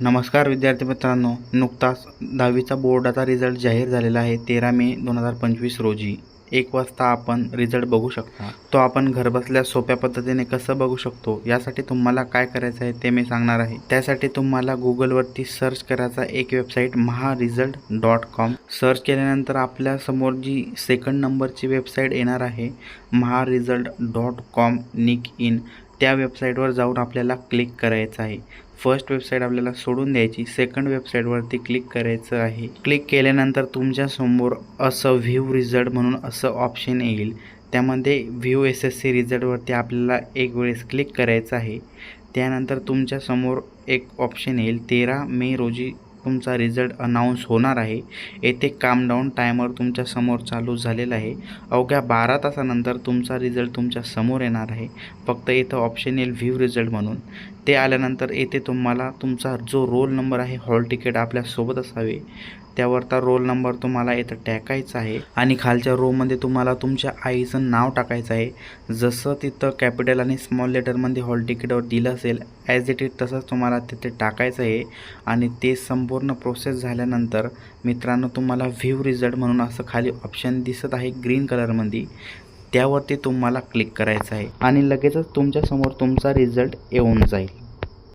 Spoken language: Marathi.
नमस्कार विद्यार्थी मित्रांनो नुकताच दहावीचा बोर्डाचा रिझल्ट जाहीर झालेला आहे तेरा मे दोन हजार पंचवीस रोजी. एक वाजता आपण रिझल्ट बघू शकता. तो आपण घरबसल्या सोप्या पद्धतीने कसं बघू शकतो यासाठी तुम्हाला काय करायचं आहे ते मी सांगणार आहे. त्यासाठी तुम्हाला गुगलवरती सर्च करायचा एक website Maha result dot com. Search केल्यानंतर आपल्यासमोर जी सेकंड नंबरची वेबसाईट येणार आहे Maha result dot com nic in. त्या वेबसाईटवर जाऊन आपल्याला क्लिक करायचं आहे. फर्स्ट वेबसाईट आपल्याला सोडून द्यायची. सेकंड वेबसाईटवरती क्लिक करायचं आहे. क्लिक केल्यानंतर तुमच्यासमोर असं व्ह्यू रिझल्ट म्हणून असं ऑप्शन येईल. त्यामध्ये व्ह्यू एस एस सी रिझल्टवरती आपल्याला एक वेळेस क्लिक करायचं आहे. त्यानंतर तुमच्यासमोर एक ऑप्शन येईल. तेरा मे रोजी तुमचा रिझल्ट अनाऊन्स होणार आहे. येथे काम डाऊन टायमर तुमच्यासमोर चालू झालेला आहे. अवघ्या बारा तासानंतर तुमचा रिझल्ट तुमच्यासमोर येणार आहे. फक्त इथं ऑप्शन येईल व्ह्यू रिझल्ट म्हणून. ते आल्यानंतर येथे तुम्हाला तुमचा जो रोल नंबर आहे हॉल तिकीट आपल्यासोबत असावे. त्यावरचा रोल नंबर तुम्हाला इथं टाकायचा आहे. आणि खालच्या रोमध्ये तुम्हाला तुमच्या आईचं नाव टाकायचं आहे. जसं तिथं कॅपिटल आणि स्मॉल लेटरमध्ये हॉल तिकीटवर दिलं असेल ॲज इट इज तसंच तुम्हाला तिथे टाकायचं आहे. आणि ते संपूर्ण प्रोसेस झाल्यानंतर मित्रांनो तुम्हाला व्ह्यू रिझल्ट म्हणून असं खाली ऑप्शन दिसत आहे ग्रीन कलरमध्ये त्यावरती तुम्हाला क्लिक करायचं आहे. आणि लगेचच तुमच्यासमोर तुमचा रिझल्ट येऊन जाईल.